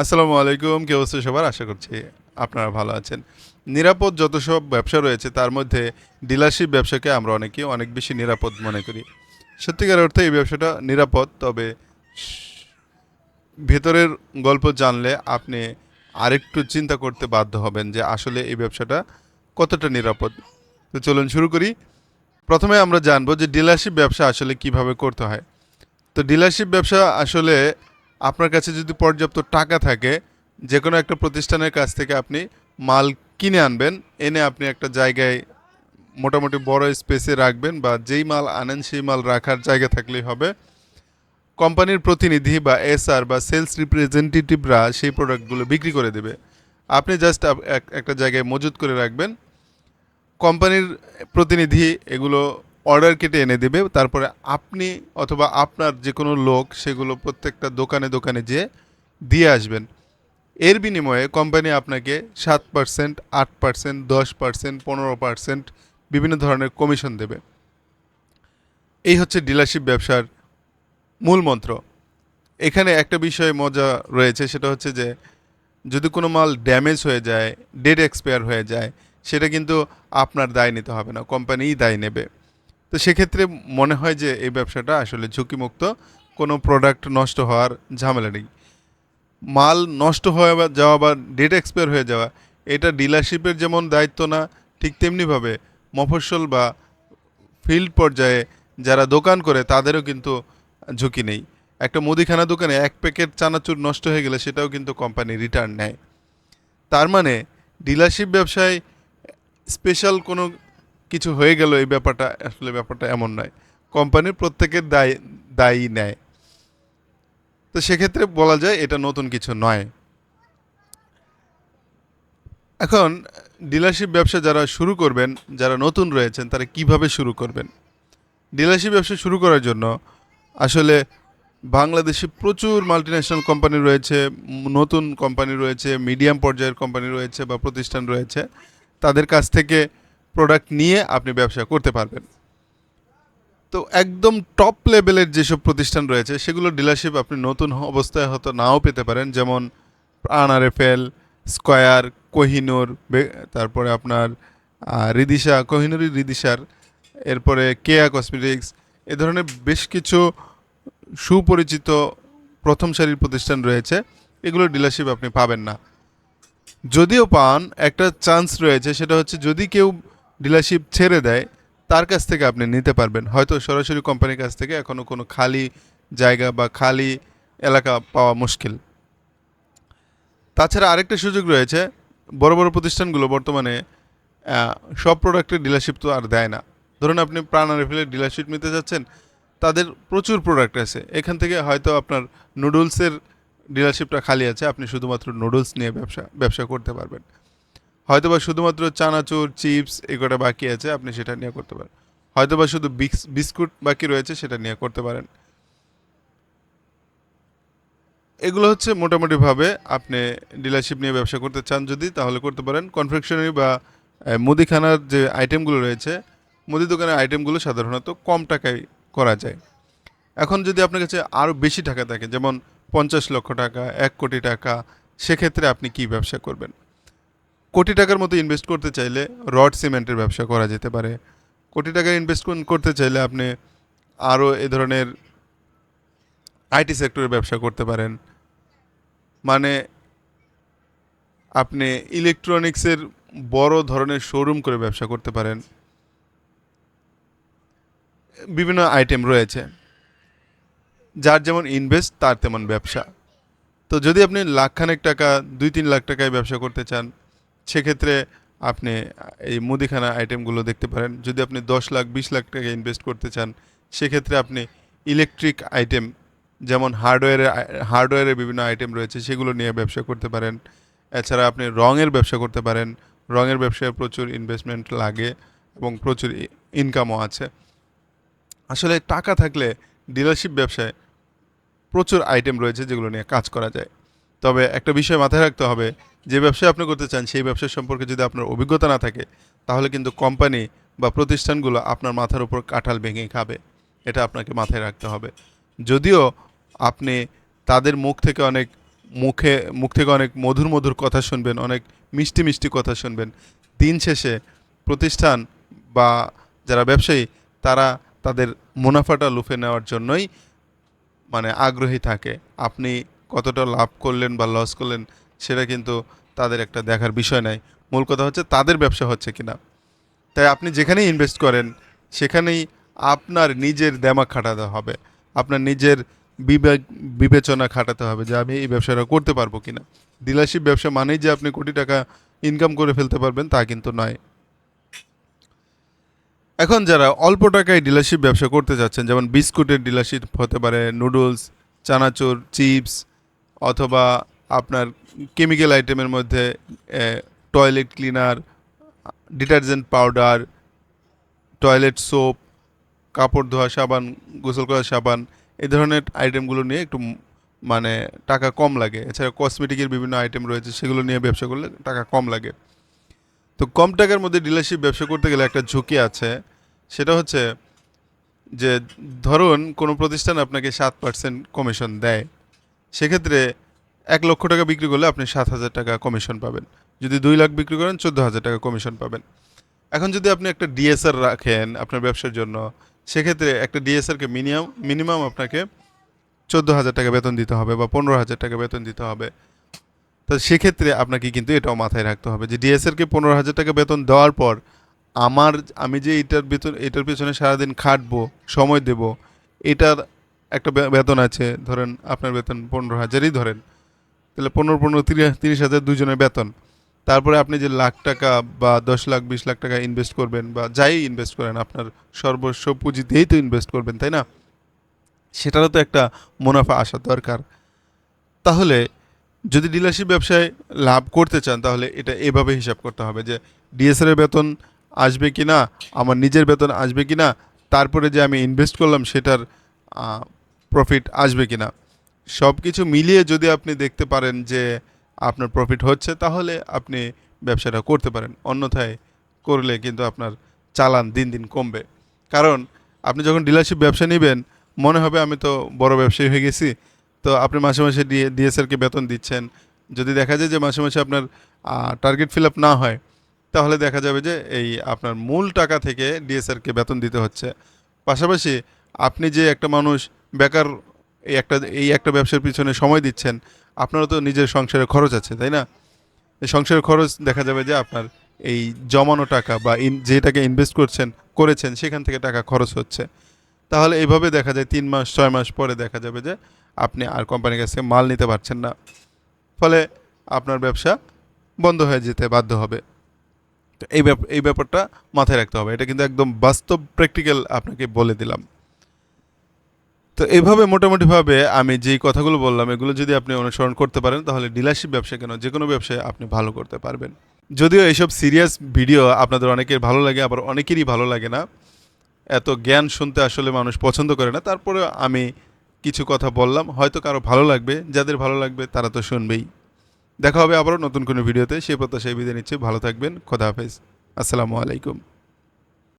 আসসালামু আলাইকুম, কি অবস্থা সবার? আশা করছি আপনারা ভালো আছেন। নিরাপদ যত সব ব্যবসা রয়েছে, তার মধ্যে ডিলারশিপ ব্যবসাকে আমরা অনেকে অনেক বেশি নিরাপদ মনে করি। সত্যিকার অর্থে এই ব্যবসাটা নিরাপদ, তবে ভেতরের গল্প জানলে আপনি আরেকটু চিন্তা করতে বাধ্য হবেন যে আসলে এই ব্যবসাটা কতটা নিরাপদ। তো চলুন শুরু করি। প্রথমে আমরা জানব যে ডিলারশিপ ব্যবসা আসলে কীভাবে করতে হয়। তো ডিলারশিপ ব্যবসা আসলে আপনার কাছে যদি পর্যাপ্ত টাকা থাকে যে কোনো একটা প্রতিষ্ঠানের কাছ থেকে আপনি মাল কিনে আনবেন, এনে আপনি একটা জায়গায় মোটামুটি বড় স্পেসে রাখবেন বা যেই মাল আনেন সেই মাল রাখার জায়গা থাকলেই হবে। কোম্পানির প্রতিনিধি বা এসআর বা সেলস রিপ্রেজেন্টেটিভরা সেই প্রোডাক্টগুলো বিক্রি করে দেবে। আপনি জাস্ট একটা জায়গায় মজুত করে রাখবেন। কোম্পানির প্রতিনিধি এগুলো অর্ডার কেটে এনে দেবে, তারপরে আপনি অথবা আপনার যে কোনো লোক সেগুলো প্রত্যেকটা দোকানে দোকানে যেয়ে দিয়ে আসবেন। এর বিনিময়ে কোম্পানি আপনাকে সাত পার্সেন্ট, আট পার্সেন্ট, দশ পার্সেন্ট, পনেরো পার্সেন্ট বিভিন্ন ধরনের কমিশন দেবে। এই হচ্ছে ডিলারশিপ ব্যবসার মূল মন্ত্র। এখানে একটা বিষয় মজা রয়েছে, সেটা হচ্ছে যে যদি কোনো মাল ড্যামেজ হয়ে যায়, ডেট এক্সপায়ার হয়ে যায়, সেটা কিন্তু আপনার দায় নিতে হবে না, কোম্পানিই দায় নেবে। তো সেক্ষেত্রে মনে হয় যে এই ব্যবসাটা আসলে ঝুঁকিমুক্ত, কোনো প্রোডাক্ট নষ্ট হওয়ার ঝামেলা নেই। মাল নষ্ট হয়ে যাওয়া বা ডেট এক্সপায়ার হয়ে যাওয়া, এটা ডিলারশিপের যেমন দায়িত্ব না, ঠিক তেমনিভাবে মফস্বল বা ফিল্ড পর্যায়ে যারা দোকান করে তাদেরও কিন্তু ঝুঁকি নেই। একটা মুদিখানা দোকানে এক প্যাকেট চানাচুর নষ্ট হয়ে গেলে সেটাও কিন্তু কোম্পানি রিটার্ন নেয়। তার মানে ডিলারশিপ ব্যবসায় স্পেশাল কোনো কিছু হয়ে গেল, এই ব্যাপারটা আসলে ব্যাপারটা এমন নয়। কোম্পানির প্রত্যেকের দায় দায়ী নেয় তো সেক্ষেত্রে বলা যায় এটা নতুন কিছু নয়। এখন, ডিলারশিপ ব্যবসা যারা শুরু করবেন, যারা নতুন রয়েছেন, তারা কীভাবে শুরু করবেন? ডিলারশিপ ব্যবসা শুরু করার জন্য আসলে বাংলাদেশে প্রচুর মাল্টিন্যাশনাল কোম্পানি রয়েছে, নতুন কোম্পানি রয়েছে মিডিয়াম পর্যায়ের কোম্পানি রয়েছে বা প্রতিষ্ঠান রয়েছে। তাদের কাছ থেকে প্রোডাক্ট নিয়ে আপনি ব্যবসা করতে পারবেন। তো একদম টপ লেভেলের যেসব প্রতিষ্ঠান রয়েছে সেগুলো ডিলারশিপ আপনি নতুন অবস্থায় হয়তো নাও পেতে পারেন। যেমন আনারেফেল স্কয়ার কোহিনুর তারপরে আপনার রিদিশা কোহিনুরি রিদিশার এরপরে কেয়া কসমেটিক্স এ ধরনের বেশ কিছু সুপরিচিত প্রথম সারির প্রতিষ্ঠান রয়েছে এগুলো ডিলারশিপ আপনি পাবেন না। যদিও পান, একটা চান্স রয়েছে, সেটা হচ্ছে যদি কেউ ডিলারশিপ ছেড়ে দেয়, তার কাছ থেকে আপনি নিতে পারবেন। হয়তো সরাসরি কোম্পানির কাছ থেকে এখনও কোনো খালি জায়গা বা খালি এলাকা পাওয়া মুশকিল। তাছাড়া আরেকটা সুযোগ রয়েছে, বড় বড় প্রতিষ্ঠানগুলো বর্তমানে সব প্রোডাক্টের ডিলারশিপ তো আর দেয় না। ধরুন আপনি প্রাণ রেফিলের ডিলারশিপ নিতে যাচ্ছেন, তাদের প্রচুর প্রোডাক্ট আছে। এখান থেকে হয়তো আপনার নুডলসের ডিলারশিপটা খালি আছে, আপনি শুধুমাত্র নুডলস নিয়ে ব্যবসা ব্যবসা করতে পারবেন। হয়তোবা শুধুমাত্র চানাচুর, চিপস এগুলো বাকি আছে, আপনি সেটা নিয়ে করতে পারেন। হয়তোবা শুধু বিস্কুট বাকি রয়েছে, সেটা নিয়ে করতে পারেন। এগুলো হচ্ছে মোটামুটিভাবে আপনি ডিলারশিপ নিয়ে ব্যবসা করতে চান যদি, তাহলে করতে পারেন। কনফেকশনারি বা মুদিখানার যে আইটেমগুলো রয়েছে, মুদি দোকানের আইটেমগুলো সাধারণত কম টাকায় করা যায়। এখন যদি আপনার কাছে আরও বেশি টাকা থাকে, যেমন পঞ্চাশ লক্ষ টাকা, এক কোটি টাকা, সেক্ষেত্রে আপনি কি ব্যবসা করবেন? কোটি টাকার মতো ইনভেস্ট করতে চাইলে রড সিমেন্টের ব্যবসা করা যেতে পারে। কোটি টাকা ইনভেস্ট করতে চাইলে আপনি আরও এ ধরনের আইটি সেক্টরের ব্যবসা করতে পারেন। মানে আপনি ইলেকট্রনিক্সের বড় ধরনের শোরুম করে ব্যবসা করতে পারেন। বিভিন্ন আইটেম রয়েছে। যার যেমন ইনভেস্ট তার তেমন ব্যবসা। তো যদি আপনি লাখখানেক টাকা, দুই তিন লাখ টাকায় ব্যবসা করতে চান সেক্ষেত্রে আপনি এই মুদিখানা আইটেমগুলো দেখতে পারেন। যদি আপনি দশ লাখ, বিশ লাখ টাকা ইনভেস্ট করতে চান, সেক্ষেত্রে আপনি ইলেকট্রিক আইটেম যেমন হার্ডওয়্যারের হার্ডওয়্যারের বিভিন্ন আইটেম রয়েছে, সেগুলো নিয়ে ব্যবসা করতে পারেন। এছাড়া আপনি রঙের ব্যবসা করতে পারেন। রঙের ব্যবসায় প্রচুর ইনভেস্টমেন্ট লাগে এবং প্রচুর ইনকামও আছে। আসলে টাকা থাকলে ডিলারশিপ ব্যবসায় প্রচুর আইটেম রয়েছে যেগুলো নিয়ে কাজ করা যায়। তবে একটা বিষয় মাথায় রাখতে হবে, যে ব্যবসা আপনি করতে চান, সেই ব্যবসা সম্পর্কে যদি আপনার অভিজ্ঞতা না থাকে, তাহলে কিন্তু কোম্পানি বা প্রতিষ্ঠানগুলো আপনার মাথার উপর কাঁঠাল ভেঙে খাবে। এটা আপনাকে মাথায় রাখতে হবে। যদিও আপনি তাদের মুখ থেকে অনেক মুখে, মুখ থেকে অনেক মধুর মধুর কথা শুনবেন, অনেক মিষ্টি মিষ্টি কথা শুনবেন, দিন শেষে প্রতিষ্ঠান বা যারা ব্যবসায়ী, তারা তাদের মুনাফাটা লুফে নেওয়ার জন্যই মানে আগ্রহী থাকে। আপনি কতটা লাভ করলেন বা লস করলেন, সেটা কিন্তু তাদের একটা দেখার বিষয় নাই। মূল কথা হচ্ছে তাদের ব্যবসা হচ্ছে কিনা। তাই আপনি যেখানেই ইনভেস্ট করেন, সেখানেই আপনার নিজের দেমাগ খাটাতে হবে। আপনার নিজের বিবেক বিবেচনা খাটাতে হবে যে আমি এই ব্যবসাটা করতে পারব কিনা। ডিলারশিপ ব্যবসা মানেই যে আপনি কোটি টাকা ইনকাম করে ফেলতে পারবেন, তা কিন্তু নয়। এখন যারা অল্প টাকায় ডিলারশিপ ব্যবসা করতে যাচ্ছেন যেমন বিস্কুটের ডিলারশিপ হতে পারে নুডলস চানাচুর চিপস অথবা আপনার কেমিক্যাল আইটেমের মধ্যে toilet cleaner detergent powder toilet soap কাপড় ধোয়া, সাবান, গোসল করার সাবান এই ধরনের আইটেমগুলো নিয়ে একটু মানে টাকা কম লাগে। এছাড়া কসমেটিকের বিভিন্ন আইটেম রয়েছে, সেগুলো নিয়ে ব্যবসা করলে টাকা কম লাগে। তো কম টাকার মধ্যে ডিলারশিপ ব্যবসা করতে গেলে একটা ঝুঁকি আছে। সেটা হচ্ছে যে, ধরুন কোনো প্রতিষ্ঠান আপনাকে সাত পার্সেন্ট কমিশন দেয়। সেক্ষেত্রে এক লক্ষ টাকা বিক্রি করলে আপনি সাত হাজার টাকা কমিশন পাবেন। যদি দুই লাখ বিক্রি করেন, চোদ্দ হাজার টাকা কমিশন পাবেন। এখন যদি আপনি একটা ডিএসআর রাখেন আপনার ব্যবসার জন্য, সেক্ষেত্রে একটা ডিএসআরকে মিনিমাম মিনিমাম আপনাকে চোদ্দ হাজার টাকা বেতন দিতে হবে বা পনেরো হাজার টাকা বেতন দিতে হবে। তো সেক্ষেত্রে আপনাকে কিন্তু এটাও মাথায় রাখতে হবে যে ডিএসআরকে পনেরো হাজার টাকা বেতন দেওয়ার পর আমার, আমি যে এটার বেতন, এটার পেছনে সারাদিন খাটবো, সময় দেব, এটার একটা বেতন আছে, ধরেন আপনার বেতন পনেরো হাজারই ধরেন। তাহলে পনেরো পনেরো, তিরিশ হাজার দুজনের বেতন। তারপরে আপনি যে লাখ টাকা বা দশ লাখ, বিশ লাখ টাকা ইনভেস্ট করবেন বা যাই ইনভেস্ট করেন, আপনার সর্বস্ব পুঁজি দিয়েই তো ইনভেস্ট করবেন, তাই না? সেটারও তো একটা মুনাফা আসা দরকার। তাহলে যদি ডিলারশিপ ব্যবসায় লাভ করতে চান, তাহলে এটা এভাবে হিসাব করতে হবে যে ডিএসআর বেতন আসবে কি না আমার নিজের বেতন আসবে কি না তারপরে যে আমি ইনভেস্ট করলাম সেটার প্রফিট আসবে কি না সব কিছু মিলিয়ে যদি আপনি দেখতে পারেন যে আপনার প্রফিট হচ্ছে, তাহলে আপনি ব্যবসাটা করতে পারেন। অন্যথায় করলে কিন্তু আপনার চালান দিন দিন কমবে। কারণ আপনি যখন ডিলারশিপ ব্যবসা নেবেন, মনে হবে আমি তো বড় ব্যবসায়ী হয়ে গেছি। তো আপনি মাসে মাসে ডিএ ডিএসআরকে বেতন দিচ্ছেন। যদি দেখা যায় যে মাসে মাসে আপনার টার্গেট ফিল আপ না হয়, তাহলে দেখা যাবে যে এই আপনার মূল টাকা থেকে ডিএসআরকে বেতন দিতে হচ্ছে। পাশাপাশি আপনি যে একটা মানুষ বেকার এই একটা এই একটা ব্যবসার পিছনে সময় দিচ্ছেন, আপনারও তো নিজের সংসারের খরচ আছে, তাই না? সংসারের খরচ দেখা যাবে যে আপনার এই জমানো টাকা বা ইন, যেটাকে ইনভেস্ট করছেন, করেছেন, সেখান থেকে টাকা খরচ হচ্ছে। তাহলে এইভাবে দেখা যায় তিন মাস, ছয় মাস পরে দেখা যাবে যে আপনি আর কোম্পানির কাছে মাল নিতে পারছেন না। ফলে আপনার ব্যবসা বন্ধ হয়ে যেতে বাধ্য হবে। তো এই ব্যাপ, এই ব্যাপারটা মাথায় রাখতে হবে। এটা কিন্তু একদম বাস্তব প্র্যাকটিক্যাল আপনাকে বলে দিলাম। তো এইভাবে মোটামুটিভাবে আমি যেই কথাগুলো বললাম, এগুলো যদি আপনি অনুসরণ করতে পারেন, তাহলে ডিলারশিপ ব্যবসা কেন যে কোনো ব্যবসায় আপনি ভালো করতে পারবেন। যদিও এইসব সিরিয়াস ভিডিও আপনাদের অনেকের ভালো লাগে, আবার অনেকেরই ভালো লাগে না। এত জ্ঞান শুনতে আসলে মানুষ পছন্দ করে না। তারপরে আমি কিছু কথা বললাম, হয়তো কারও ভালো লাগবে, যাদের ভালো লাগবে তারা তো শুনবেই। দেখা হবে আবারও নতুন কোনো ভিডিওতে, সেই প্রত্যাশায় বিদায় নিচ্ছে। ভালো থাকবেন, খোদা হাফেজ। আসসালামু আলাইকুম।